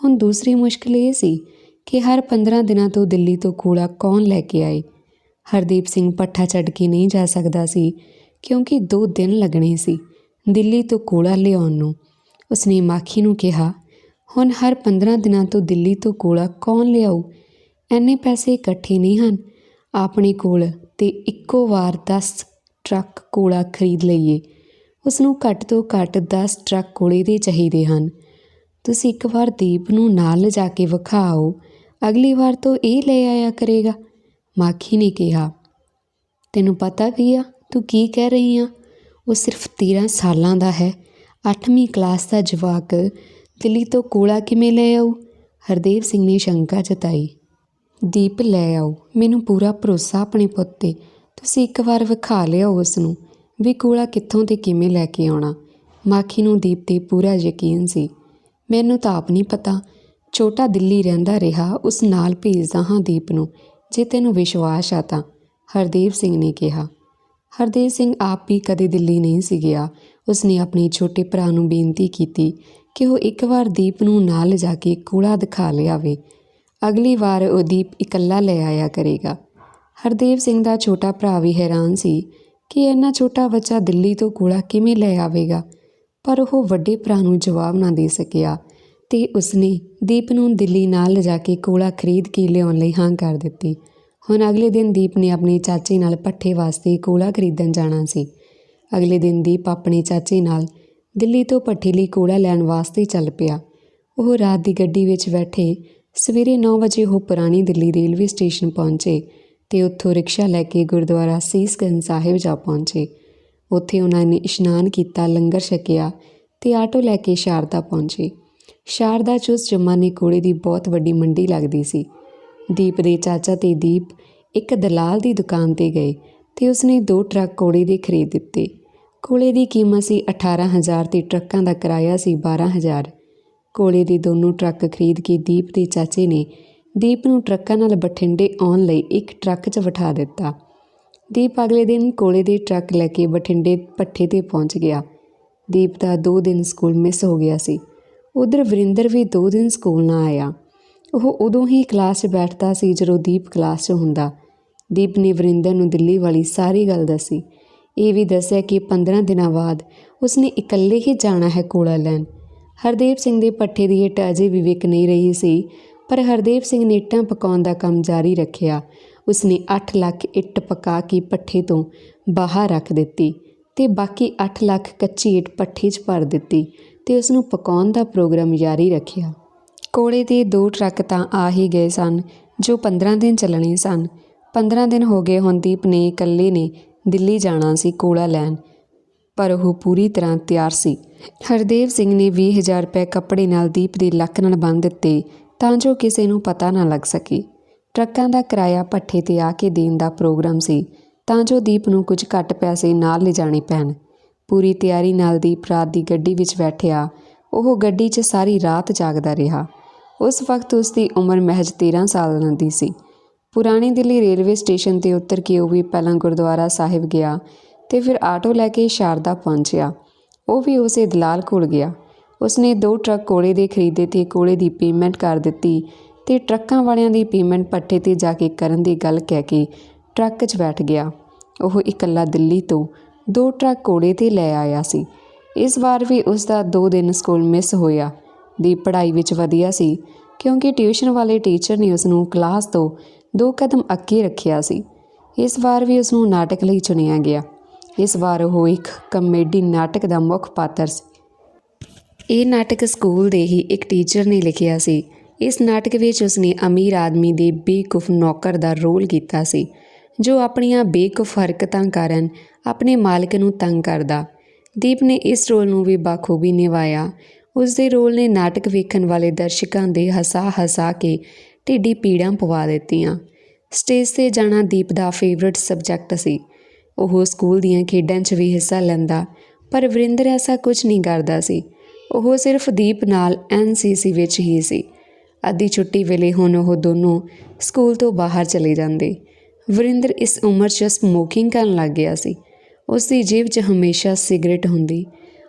ਹੁਣ ਦੂਸਰੀ ਮੁਸ਼ਕਲ ਇਹ ਸੀ ਕਿ ਹਰ 15 ਦਿਨਾਂ ਤੋਂ ਦਿੱਲੀ ਤੋਂ ਕੋਲਾ ਕੌਣ ਲੈ ਕੇ ਆਏ? ਹਰਦੀਪ ਸਿੰਘ ਪੱਠਾ ਛੱਡ ਕੇ ਨਹੀਂ ਜਾ ਸਕਦਾ ਸੀ, ਕਿਉਂਕਿ 2 ਦਿਨ ਲੱਗਣੇ ਸੀ ਦਿੱਲੀ ਤੋਂ ਕੋਲਾ ਲਿਆਉਣ ਨੂੰ। ਉਸਨੇ ਮਾਖੀ ਨੂੰ ਕਿਹਾ ਹੁਣ ਹਰ 15 ਦਿਨਾਂ ਤੋਂ ਦਿੱਲੀ ਤੋਂ ਕੋਲਾ ਕੌਣ ਲਿਆਊ? ਐਨੇ ਪੈਸੇ ਇਕੱਠੇ ਨਹੀਂ ਹਨ। ਆਪਣੇ ਕੋਲ ਤੇ ਇੱਕੋ ਵਾਰ 10 ਟਰੱਕ ਕੋਲਾ ਖਰੀਦ ਲਈਏ। ਉਸ ਨੂੰ ਘੱਟ ਤੋਂ ਘੱਟ 10 ਟਰੱਕ ਕੋਲੇ ਦੇ ਚਾਹੀਦੇ ਹਨ। ਤੁਸੀਂ ਇੱਕ ਵਾਰ ਦੀਪ ਨੂੰ ਨਾਲ ਲਿਜਾ ਕੇ ਵਿਖਾਓ, ਅਗਲੀ ਵਾਰ ਤੋਂ ਇਹ ਲੈ ਆਇਆ ਕਰੇਗਾ। ਮਾਖੀ ਨੇ ਕਿਹਾ, ਤੈਨੂੰ ਪਤਾ ਵੀ ਆ ਤੂੰ ਕੀ ਕਹਿ ਰਹੀ ਆ? ਉਹ ਸਿਰਫ 13 ਸਾਲਾਂ ਦਾ ਹੈ। 8ਵੀਂ ਕਲਾਸ ਦਾ ਜਵਾਕ ਦਿੱਲੀ ਤੋਂ ਕੋਲਾ ਕਿਵੇਂ ਲੈ ਆਊ? ਹਰਦੇਵ ਸਿੰਘ ਨੇ ਸ਼ੰਕਾ ਜਤਾਈ। ਦੀਪ, ਲੈ ਆਓ। ਮੈਨੂੰ ਪੂਰਾ ਭਰੋਸਾ ਆਪਣੇ ਪੁੱਤ ਤੇ। ਤੁਸੀਂ ਇੱਕ ਵਾਰ ਵਿਖਾ ਲਿਆਓ ਉਸ ਨੂੰ ਵੀ ਕੋਲਾ ਕਿੱਥੋਂ ਤੇ ਕਿਵੇਂ ਲੈ ਕੇ ਆਉਣਾ। ਮਾਖੀ ਨੂੰ ਦੀਪ ਤੇ ਪੂਰਾ ਯਕੀਨ ਸੀ। ਮੈਨੂੰ ਤਾਂ ਆਪ ਨਹੀਂ ਪਤਾ। ਛੋਟਾ ਦਿੱਲੀ ਰਹਿੰਦਾ ਰਿਹਾ, ਉਸ ਨਾਲ ਭੇਜਦਾ ਹਾਂ ਦੀਪ ਨੂੰ, ਜੇ ਤੈਨੂੰ ਵਿਸ਼ਵਾਸ ਆ ਤਾਂ, ਹਰਦੇਵ ਸਿੰਘ ਨੇ ਕਿਹਾ। ਹਰਦੇਵ ਸਿੰਘ ਆਪ ਵੀ ਕਦੇ ਦਿੱਲੀ ਨਹੀਂ ਸੀ ਗਿਆ। ਉਸਨੇ ਆਪਣੇ ਛੋਟੇ ਭਰਾ ਨੂੰ ਬੇਨਤੀ ਕੀਤੀ ਕਿ ਉਹ ਇੱਕ ਵਾਰ ਦੀਪ ਨੂੰ ਨਾਲ ਲਿਜਾ ਕੇ ਕੂੜਾ ਦਿਖਾ ਲਿਆਵੇ। ਅਗਲੀ ਵਾਰ ਉਹ ਦੀਪ ਇਕੱਲਾ ਲੈ ਆਇਆ ਕਰੇਗਾ। ਹਰਦੇਵ ਸਿੰਘ ਦਾ ਛੋਟਾ ਭਰਾ ਵੀ ਹੈਰਾਨ ਸੀ ਕਿ ਇੰਨਾ ਛੋਟਾ ਬੱਚਾ ਦਿੱਲੀ ਤੋਂ ਕੂੜਾ ਕਿਵੇਂ ਲੈ ਆਵੇਗਾ। ਪਰ ਉਹ ਵੱਡੇ ਭਰਾ ਨੂੰ ਜਵਾਬ ਨਾ ਦੇ ਸਕਿਆ ਤੇ ਉਸਨੇ ਦੀਪ ਨੂੰ ਦਿੱਲੀ ਨਾਲ ਲਿਜਾ ਕੇ ਕੋਲਾ ਖਰੀਦ ਕੇ ਲਿਆਉਣ ਲਈ ਹਾਂ ਕਰ ਦਿੱਤੀ। ਹੁਣ ਅਗਲੇ ਦਿਨ ਦੀਪ ਨੇ ਆਪਣੇ ਚਾਚੇ ਨਾਲ ਪੱਠੇ ਵਾਸਤੇ ਕੋਲਾ ਖਰੀਦਣ ਜਾਣਾ ਸੀ। ਅਗਲੇ ਦਿਨ ਦੀਪ ਆਪਣੇ ਚਾਚੇ ਨਾਲ ਦਿੱਲੀ ਤੋਂ ਭੱਠੀ ਲਈ ਕੋਲਾ ਲੈਣ ਵਾਸਤੇ ਚੱਲ ਪਿਆ। ਉਹ ਰਾਤ ਦੀ ਗੱਡੀ ਵਿੱਚ ਬੈਠੇ ਸਵੇਰੇ 9 ਵਜੇ ਉਹ ਪੁਰਾਣੀ ਦਿੱਲੀ ਰੇਲਵੇ ਸਟੇਸ਼ਨ ਪਹੁੰਚੇ ਤੇ ਉੱਥੋਂ ਰਿਕਸ਼ਾ ਲੈ ਕੇ ਗੁਰਦੁਆਰਾ ਸੀਸਗੰਜ ਸਾਹਿਬ ਜਾ ਪਹੁੰਚੇ। ਉੱਥੇ ਉਹਨਾਂ ਨੇ ਇਸ਼ਨਾਨ ਕੀਤਾ, ਲੰਗਰ ਛਕਿਆ ਤੇ ਆਟੋ ਲੈ ਕੇ ਸ਼ਾਰਦਾ ਪਹੁੰਚੇ। ਸ਼ਾਰਦਾ 'ਚ ਉਸ ਜ਼ਮਾਨੇ ਕੋਲੇ ਦੀ ਬਹੁਤ ਵੱਡੀ ਮੰਡੀ ਲੱਗਦੀ ਸੀ। ਦੀਪ ਦੇ ਚਾਚਾ ਤੇ ਦੀਪ ਇੱਕ ਦਲਾਲ ਦੀ ਦੁਕਾਨ ਤੇ ਗਏ ਤੇ ਉਸਨੇ ਦੋ ਟਰੱਕ ਕੋਲੇ ਦੇ ਖਰੀਦ ਦਿੱਤੇ। ਕੋਲੇ ਦੀ ਕੀਮਤ ਸੀ 18000 ਤੇ ਟਰੱਕਾਂ ਦਾ ਕਿਰਾਇਆ ਸੀ 12000 ਕੋਲੇ ਦੇ ਦੋਨੋਂ ਟਰੱਕ ਖਰੀਦ ਕੇ ਦੀਪ ਦੇ ਚਾਚੇ ਨੇ ਦੀਪ ਨੂੰ ਟਰੱਕਾਂ ਨਾਲ ਬਠਿੰਡੇ ਆਉਣ ਲਈ ਇੱਕ ਟਰੱਕ 'ਚ ਬਿਠਾ ਦਿੱਤਾ। ਦੀਪ ਅਗਲੇ ਦਿਨ ਕੋਲੇ ਦੇ ਟਰੱਕ ਲੈ ਕੇ ਬਠਿੰਡੇ ਪੱਠੇ ਤੇ ਪਹੁੰਚ ਗਿਆ। ਦੀਪ ਦਾ 2 ਦਿਨ ਸਕੂਲ ਮਿਸ ਹੋ ਗਿਆ ਸੀ। ਉਧਰ ਵਰਿੰਦਰ ਵੀ 2 ਦਿਨ ਸਕੂਲ ਨਾ ਆਇਆ। ਉਹ ਉਦੋਂ ਹੀ ਕਲਾਸ 'ਚ ਬੈਠਦਾ ਸੀ ਜਦੋਂ ਦੀਪ ਕਲਾਸ 'ਚ ਹੁੰਦਾ। ਦੀਪ ਨੇ ਵਰਿੰਦਰ ਨੂੰ ਦਿੱਲੀ ਵਾਲੀ ਸਾਰੀ ਗੱਲ ਦੱਸੀ। ਇਹ ਵੀ ਦੱਸਿਆ ਕਿ 15 ਦਿਨਾਂ ਬਾਅਦ ਉਸਨੇ ਇਕੱਲੇ ਹੀ ਜਾਣਾ ਹੈ ਕੋਲਾ ਲੈਣ। ਹਰਦੇਵ ਸਿੰਘ ਦੇ ਪੱਠੇ ਦੀ ਇੱਟ ਅਜੇ ਵੀ ਵਿਕ ਨਹੀਂ ਰਹੀ ਸੀ, ਪਰ ਹਰਦੇਵ ਸਿੰਘ ਨੇ ਇੱਟਾਂ ਪਕਾਉਣ ਦਾ ਕੰਮ ਜਾਰੀ ਰੱਖਿਆ। ਉਸਨੇ 8 ਲੱਖ ਇੱਟ ਪਕਾ ਕੇ ਪੱਠੇ ਤੋਂ ਬਾਹਰ ਰੱਖ ਦਿੱਤੀ ਤੇ ਬਾਕੀ 8 ਲੱਖ ਕੱਚੀ ਇੱਟ ਪੱਠੇ 'ਚ ਭਰ ਦਿੱਤੀ ਤੇ ਉਸ ਨੂੰ ਪਕਾਉਣ ਦਾ ਪ੍ਰੋਗਰਾਮ ਜਾਰੀ ਰੱਖਿਆ। ਕੋਲੇ ਦੇ ਦੋ ਟਰੱਕ ਤਾਂ ਆ ਹੀ ਗਏ ਸਨ, ਜੋ 15 ਦਿਨ ਚੱਲਣੇ ਸਨ। 15 ਦਿਨ ਹੋ ਗਏ ਹੁਣ ਦੀਪ ਨੇ ਇਕੱਲੇ ਨੇ ਦਿੱਲੀ ਜਾਣਾ ਸੀ ਕੋਲਾ ਲੈਣ, ਪਰ ਉਹ ਪੂਰੀ ਤਰ੍ਹਾਂ ਤਿਆਰ ਸੀ। ਹਰਦੇਵ ਸਿੰਘ ਨੇ 20000 ਰੁਪਏ ਕੱਪੜੇ ਨਾਲ ਦੀਪ ਦੇ ਲੱਕ ਨਾਲ ਬੰਨ੍ਹ ਦਿੱਤੇ ਤਾਂ ਜੋ ਕਿਸੇ ਨੂੰ ਪਤਾ ਨਾ ਲੱਗ ਸਕੇ। ਟਰੱਕਾਂ ਦਾ ਕਿਰਾਇਆ ਪੱਠੇ ਤੇ ਆ ਕੇ ਦੇਣ ਦਾ ਪ੍ਰੋਗਰਾਮ ਸੀ ਤਾਂ ਜੋ ਦੀਪ ਨੂੰ ਕੁਝ ਘੱਟ ਪੈਸੇ ਨਾਲ ਲਿਜਾਣੇ ਪੈਣ। ਪੂਰੀ ਤਿਆਰੀ ਨਾਲ ਦੀਪ ਰਾਤ ਦੀ ਗੱਡੀ ਵਿੱਚ ਬੈਠਿਆ, ਉਹ ਗੱਡੀ 'ਚ ਸਾਰੀ ਰਾਤ ਜਾਗਦਾ ਰਿਹਾ। ਉਸ ਵਕਤ ਉਸ ਦੀ ਉਮਰ ਮਹਿਜ 13 ਸਾਲ ਦੀ ਸੀ। ਪੁਰਾਣੀ ਦਿੱਲੀ ਰੇਲਵੇ ਸਟੇਸ਼ਨ ਤੇ ਉਤਰ ਕੇ ਉਹ ਵੀ ਪਹਿਲਾਂ ਗੁਰਦੁਆਰਾ ਸਾਹਿਬ ਗਿਆ ਤੇ ਫਿਰ ਆਟੋ ਲੈ ਕੇ ਸ਼ਾਰਦਾ ਪਹੁੰਚਿਆ। ਉਹ ਵੀ ਉਸੇ ਦਲਾਲ ਕੋਲ ਗਿਆ। ਉਸਨੇ ਦੋ ਟਰੱਕ ਕੋਲੇ ਦੇ ਖਰੀਦੇ ਤੇ ਕੋਲੇ ਦੀ ਪੇਮੈਂਟ ਕਰ ਦਿੱਤੀ ਤੇ ਟਰੱਕਾਂ ਵਾਲਿਆਂ ਦੀ ਪੇਮੈਂਟ ਪੱਠੇ ਤੇ ਜਾ ਕੇ ਕਰਨ ਦੀ ਗੱਲ ਕਹਿ ਕੇ ਟਰੱਕ 'ਚ ਬੈਠ ਗਿਆ। ਉਹ ਇਕੱਲਾ ਦਿੱਲੀ ਤੋਂ ਦੋ ਟਰੱਕ ਕੋੜੇ ਤੇ ਲੈ ਆਇਆ ਸੀ। ਇਸ ਵਾਰ ਵੀ ਉਸ ਦਾ 2 ਦਿਨ ਸਕੂਲ ਮਿਸ ਹੋਇਆ। ਦੀ ਪੜ੍ਹਾਈ ਵਿੱਚ ਵਧੀਆ ਸੀ ਕਿਉਂਕਿ ਟਿਊਸ਼ਨ ਵਾਲੇ ਟੀਚਰ ਨੇ ਉਸ ਨੂੰ ਕਲਾਸ ਤੋਂ ਦੋ ਕਦਮ ਅੱਗੇ ਰੱਖਿਆ ਸੀ। ਇਸ ਵਾਰ ਵੀ ਉਸ ਨੂੰ ਨਾਟਕ ਲਈ ਚੁਣਿਆ ਗਿਆ। ਇਸ ਵਾਰ ਉਹ ਇੱਕ ਕਮੇਡੀ ਨਾਟਕ ਦਾ ਮੁੱਖ ਪਾਤਰ ਸੀ। ਇਹ ਨਾਟਕ ਸਕੂਲ ਦੇ ਹੀ ਇੱਕ ਟੀਚਰ ਨੇ ਲਿਖਿਆ ਸੀ। ਇਸ ਨਾਟਕ ਵਿੱਚ ਉਸਨੇ ਅਮੀਰ ਆਦਮੀ ਦੇ ਬੇਕੂਫ ਨੌਕਰ ਦਾ ਰੋਲ ਕੀਤਾ ਸੀ, ਜੋ ਆਪਣੀਆਂ ਬੇਕੂਫ ਹਰਕਤਾਂ ਕਾਰਨ ਆਪਣੇ ਮਾਲਕ ਨੂੰ ਤੰਗ ਕਰਦਾ। ਦੀਪ ਨੇ ਇਸ ਰੋਲ ਨੂੰ ਵੀ ਬਾਖੂਬੀ ਨਿਭਾਇਆ। ਉਸ ਦੇ ਰੋਲ ਨੇ ਨਾਟਕ ਵੇਖਣ ਵਾਲੇ ਦਰਸ਼ਕਾਂ ਦੇ ਹਸਾ ਹਸਾ ਕੇ ਢਿੱਡੀ ਪੀੜਾਂ ਪਵਾ ਦਿੱਤੀਆਂ। ਸਟੇਜ ਤੇ ਜਾਣਾ ਦੀਪ ਦਾ ਫੇਵਰਿਟ ਸਬਜੈਕਟ ਸੀ। ਉਹ ਸਕੂਲ ਦੀਆਂ ਖੇਡਾਂ 'ਚ ਵੀ ਹਿੱਸਾ ਲੈਂਦਾ, ਪਰ ਵਰਿੰਦਰ ਐਸਾ ਕੁਝ ਨਹੀਂ ਕਰਦਾ ਸੀ। ਉਹ ਸਿਰਫ ਦੀਪ ਨਾਲ ਐਨਸੀਸੀ ਵਿੱਚ ਹੀ ਸੀ। ਅੱਧੀ ਛੁੱਟੀ ਵੇਲੇ ਹੁਣ ਉਹ ਦੋਨੋਂ ਸਕੂਲ ਤੋਂ ਬਾਹਰ ਚਲੇ ਜਾਂਦੇ। ਵਰਿੰਦਰ ਇਸ ਉਮਰ 'ਚ ਸਮੋਕਿੰਗ ਕਰਨ ਲੱਗ ਗਿਆ ਸੀ। ਉਸ ਦੀ ਜੇਬ 'ਚ ਹਮੇਸ਼ਾ ਸਿਗਰਟ ਹੁੰਦੀ।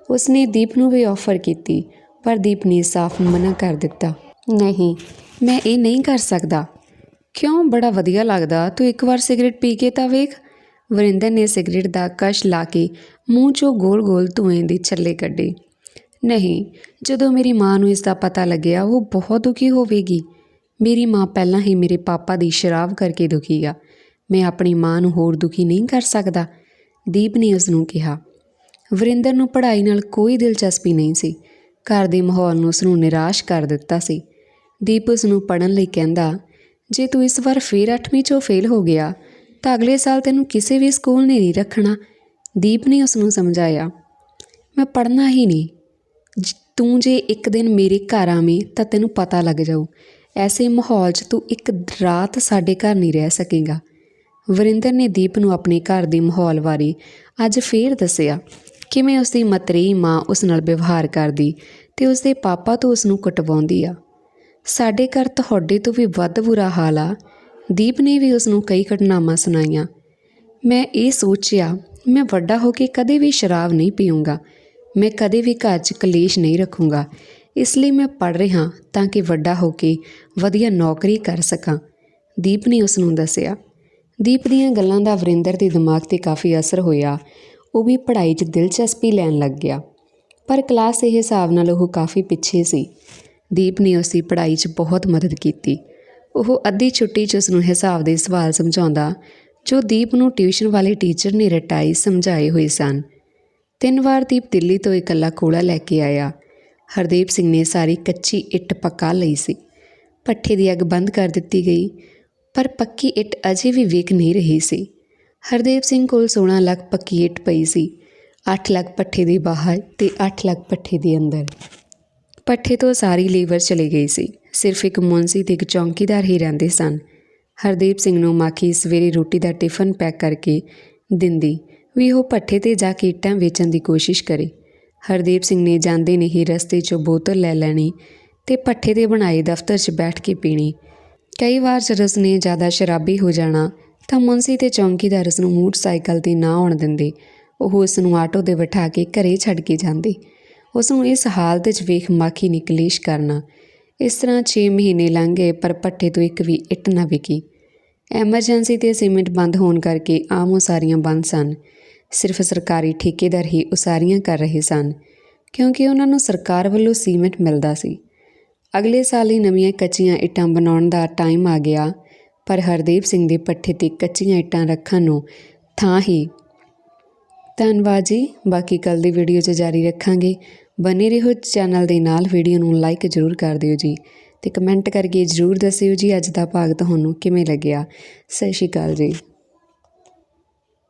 ਉਸਨੇ ਦੀਪ ਨੂੰ ਵੀ ਆਫਰ ਕੀਤੀ, ਪਰ ਦੀਪ ਨੇ ਸਾਫ਼ ਮਨਾ ਕਰ ਦਿੱਤਾ। ਨਹੀਂ ਮੈਂ ਇਹ ਨਹੀਂ ਕਰ ਸਕਦਾ। ਕਿਉਂ? ਬੜਾ ਵਧੀਆ ਲੱਗਦਾ। ਤੂੰ ਇੱਕ ਵਾਰ ਸਿਗਰਟ ਪੀ ਕੇ ਤਾਂ ਵੇਖ। ਵਰਿੰਦਰ ਨੇ ਸਿਗਰਟ ਦਾ ਕਸ਼ ਲਾ ਕੇ ਮੂੰਹ 'ਚੋਂ ਗੋਲ-ਗੋਲ ਧੂਏ ਦੇ ਛੱਲੇ ਕੱਢੇ। ਨਹੀਂ, ਜਦੋਂ ਮੇਰੀ ਮਾਂ ਨੂੰ ਇਸ ਦਾ ਪਤਾ ਲੱਗਿਆ, ਉਹ ਬਹੁਤ ਦੁਖੀ ਹੋਵੇਗੀ। ਮੇਰੀ ਮਾਂ ਪਹਿਲਾਂ ਹੀ ਮੇਰੇ ਪਾਪਾ ਦੀ ਸ਼ਰਾਬ ਕਰਕੇ ਦੁਖੀ ਆ। ਮੈਂ ਆਪਣੀ ਮਾਂ ਨੂੰ ਹੋਰ ਦੁਖੀ ਨਹੀਂ ਕਰ ਸਕਦਾ, ਦੀਪ ਨੇ ਉਸ ਨੂੰ ਕਿਹਾ। ਵਰਿੰਦਰ ਨੂੰ ਪੜ੍ਹਾਈ ਨਾਲ ਕੋਈ ਦਿਲਚਸਪੀ ਨਹੀਂ ਸੀ। ਘਰ ਦੇ ਮਾਹੌਲ ਨੂੰ ਉਸ ਨੂੰ ਨਿਰਾਸ਼ ਕਰ ਦਿੱਤਾ ਸੀ। ਦੀਪ ਉਸ ਨੂੰ ਪੜ੍ਹਨ ਲਈ ਕਹਿੰਦਾ, ਜੇ ਤੂੰ ਇਸ ਵਾਰ ਫੇਰ 8ਵੀਂ ਚੋਂ ਫੇਲ ਹੋ ਗਿਆ, ਤਾਂ ਅਗਲੇ ਸਾਲ ਤੈਨੂੰ ਕਿਸੇ ਵੀ ਸਕੂਲ ਨੇ ਨਹੀਂ ਰੱਖਣਾ। ਦੀਪ ਨੇ ਉਸ ਨੂੰ ਸਮਝਾਇਆ, ਮੈਂ ਪੜ੍ਹਨਾ ਹੀ ਨਹੀਂ। ਜ- ਤੂੰ ਜੇ ਇੱਕ ਦਿਨ ਮੇਰੇ ਘਰ ਆਵੇਂ ਤਾਂ ਤੈਨੂੰ ਪਤਾ ਲੱਗ ਜਾਊ। ਐਸੇ ਮਾਹੌਲ 'ਚ ਤੂੰ ਇੱਕ ਰਾਤ ਸਾਡੇ ਘਰ ਨਹੀਂ ਰਹਿ ਸਕੇਗਾ। ਵਰਿੰਦਰ ਨੇ ਦੀਪ ਨੂੰ ਆਪਣੇ ਘਰ ਦੇ ਮਾਹੌਲ ਬਾਰੇ ਅੱਜ ਫੇਰ ਦੱਸਿਆ, ਕਿਵੇਂ ਉਸ ਦੀ ਮਤਰੇਈ ਮਾਂ ਉਸ ਨਾਲ ਵਿਵਹਾਰ ਕਰਦੀ ਤੇ ਉਸ ਦੇ ਪਾਪਾ ਤੋਂ ਉਸ ਨੂੰ ਕਟਵਾਉਂਦੀ ਆ? ਸਾਡੇ ਘਰ ਤੁਹਾਡੇ ਤੋਂ ਵੀ ਵੱਧ ਬੁਰਾ ਹਾਲ ਆ। ਦੀਪ ਨੇ ਵੀ ਉਸ ਨੂੰ ਕਈ ਘਟਨਾਵਾਂ ਸੁਣਾਈਆਂ। ਮੈਂ ਇਹ ਸੋਚਿਆ, ਮੈਂ ਵੱਡਾ ਹੋ ਕੇ ਕਦੇ ਵੀ ਸ਼ਰਾਬ ਨਹੀਂ ਪੀਊਂਗਾ। ਮੈਂ ਕਦੇ ਵੀ ਘਰ 'ਚ ਕਲੇਸ਼ ਨਹੀਂ ਰੱਖੂੰਗਾ। ਇਸ ਲਈ ਮੈਂ ਪੜ ਰਿਹਾ ਤਾਂ ਕਿ ਵੱਡਾ ਹੋ ਕੇ ਵਧੀਆ ਨੌਕਰੀ ਕਰ ਸਕਾਂ, ਦੀਪ ਨੇ ਉਸ ਨੂੰ ਦੱਸਿਆ। ਦੀਪ ਦੀਆਂ ਗੱਲਾਂ ਦਾ ਵਰਿੰਦਰ ਦੇ ਦਿਮਾਗ ਤੇ ਕਾਫੀ ਅਸਰ ਹੋਇਆ। ਉਹ ਵੀ ਪੜ੍ਹਾਈ 'ਚ ਦਿਲਚਸਪੀ ਲੈਣ ਲੱਗ ਗਿਆ। ਪਰ ਕਲਾਸ ਦੇ ਹਿਸਾਬ ਨਾਲ ਉਹ ਕਾਫੀ ਪਿੱਛੇ ਸੀ। ਦੀਪ ਨੇ ਉਸ ਦੀ ਪੜ੍ਹਾਈ 'ਚ ਬਹੁਤ ਮਦਦ ਕੀਤੀ। ਉਹ ਅੱਧੀ ਛੁੱਟੀ 'ਚ ਉਸ ਨੂੰ ਹਿਸਾਬ ਦੇ ਸਵਾਲ ਸਮਝਾਉਂਦਾ, ਜੋ ਦੀਪ ਨੂੰ ਟਿਊਸ਼ਨ ਵਾਲੇ ਟੀਚਰ ਨੇ ਰਟਾਈ ਸਮਝਾਏ ਹੋਏ ਸਨ। ਤਿੰਨ ਵਾਰ ਦੀਪ ਦਿੱਲੀ ਤੋਂ ਇਕੱਲਾ ਕੋਲਾ ਲੈ ਕੇ ਆਇਆ। ਹਰਦੀਪ ਸਿੰਘ ਨੇ ਸਾਰੀ ਕੱਚੀ ਇੱਟ ਪਕਾ ਲਈ ਸੀ। ਪੱਠੇ ਦੀ ਅੱਗ ਬੰਦ ਕਰ ਦਿੱਤੀ ਗਈ, ਪਰ ਪੱਕੀ ਇੱਟ ਅਜੇ ਵੀ ਵੇਖ ਨਹੀਂ ਰਹੀ ਸੀ। ਹਰਦੇਵ ਸਿੰਘ ਕੋਲ 16 ਲੱਖ ਪੱਕੀ ਇੱਟ ਪਈ ਸੀ 8 ਲੱਖ ਪੱਠੇ ਦੇ ਬਾਹਰ ਤੇ 8 ਲੱਖ ਪੱਠੇ ਦੇ ਅੰਦਰ। ਪੱਠੇ ਤੋਂ ਸਾਰੀ ਲੇਬਰ ਚਲੀ ਗਈ ਸੀ। ਸਿਰਫ ਇੱਕ ਮੁੰਸੀ ਤੇ ਇੱਕ ਚੌਂਕੀਦਾਰ ਹੀ ਰਹਿੰਦੇ ਸਨ। ਹਰਦੀਪ ਸਿੰਘ ਨੂੰ ਮਾਖੀ ਸਵੇਰੇ ਰੋਟੀ ਦਾ ਟਿਫਨ ਪੈਕ ਕਰਕੇ ਦਿੰਦੀ, ਵੀ ਉਹ ਪੱਠੇ ਤੇ ਜਾ ਕੇ ਇੱਟਾਂ ਵੇਚਣ ਦੀ ਕੋਸ਼ਿਸ਼ ਕਰੇ। ਹਰਦੀਪ ਸਿੰਘ ਨੇ ਜਾਂਦੇ ਨੇ ਹੀ ਰਸਤੇ 'ਚੋਂ ਬੋਤਲ ਲੈ ਲੈਣੀ ਤੇ ਪੱਠੇ ਤੇ ਬਣਾਏ ਦਫ਼ਤਰ 'ਚ ਬੈਠ ਕੇ ਪੀਣੀ। ਕਈ ਵਾਰ ਜਦ ਉਸਨੇ ਜ਼ਿਆਦਾ ਸ਼ਰਾਬੀ ਹੋ ਜਾਣਾ, ਤਾਂ ਮੁੰਸੀ ਤੇ ਚੌਂਕੀਦਾਰ ਉਸ ਨੂੰ ਮੋਟਰਸਾਈਕਲ ਤੇ ਨਾ ਆਉਣ ਦਿੰਦੇ। ਉਹ ਉਸ ਨੂੰ ਆਟੋ ਤੇ ਬਿਠਾ ਕੇ ਘਰੇ ਛੱਡ ਕੇ ਜਾਂਦੇ। ਉਸ ਨੂੰ ਇਸ ਹਾਲਤ 'ਚ ਵੇਖ ਮਾਖੀ ਨੇ ਕਲੇਸ਼ ਕਰਨਾ। ਇਸ ਤਰ੍ਹਾਂ 6 ਮਹੀਨੇ ਲੰਘ ਗਏ, ਪਰ ਪੱਠੇ ਤੋਂ ਇੱਕ ਵੀ ਇੱਟ ਨਾ ਵਿਕੀ। ਐਮਰਜੈਂਸੀ ਤੇ ਸੀਮੈਂਟ ਬੰਦ ਹੋਣ ਕਰਕੇ ਆਮ ਉਸਾਰੀਆਂ ਬੰਦ ਸਨ। ਸਿਰਫ ਸਰਕਾਰੀ ਠੇਕੇਦਾਰ ਹੀ ਉਸਾਰੀਆਂ ਕਰ ਰਹੇ ਸਨ, ਕਿਉਂਕਿ ਉਹਨਾਂ ਨੂੰ ਸਰਕਾਰ ਵੱਲੋਂ ਸੀਮੈਂਟ ਮਿਲਦਾ ਸੀ। ਅਗਲੇ ਸਾਲ ਹੀ ਨਵੀਆਂ ਕੱਚੀਆਂ ਇੱਟਾਂ ਬਣਾਉਣ ਦਾ ਟਾਈਮ ਆ ਗਿਆ, ਪਰ ਹਰਦੀਪ ਸਿੰਘ ਦੇ ਪੱਠੇ ਤੇ ਕੱਚੀਆਂ ਇੱਟਾਂ ਰੱਖਣ ਨੂੰ ਥਾਂ ਹੀ ਧੰਨਵਾਦ ਜੀ। ਬਾਕੀ ਕੱਲ ਦੀ ਵੀਡੀਓ 'ਚ ਜਾਰੀ ਰੱਖਾਂਗੇ। ਬਨੇ ਰਹੋ ਚੈਨਲ ਦੇ ਨਾਲ, ਵੀਡੀਓ ਨੂੰ ਲਾਈਕ ਜ਼ਰੂਰ ਕਰ ਦਿਓ ਜੀ ਤੇ ਕਮੈਂਟ ਕਰਕੇ ਜ਼ਰੂਰ ਦੱਸਿਓ ਜੀ ਅੱਜ ਦਾ ਭਾਗ ਤੁਹਾਨੂੰ ਕਿਵੇਂ ਲੱਗਿਆ। ਸਤਿ ਸ਼੍ਰੀ ਅਕਾਲ ਜੀ।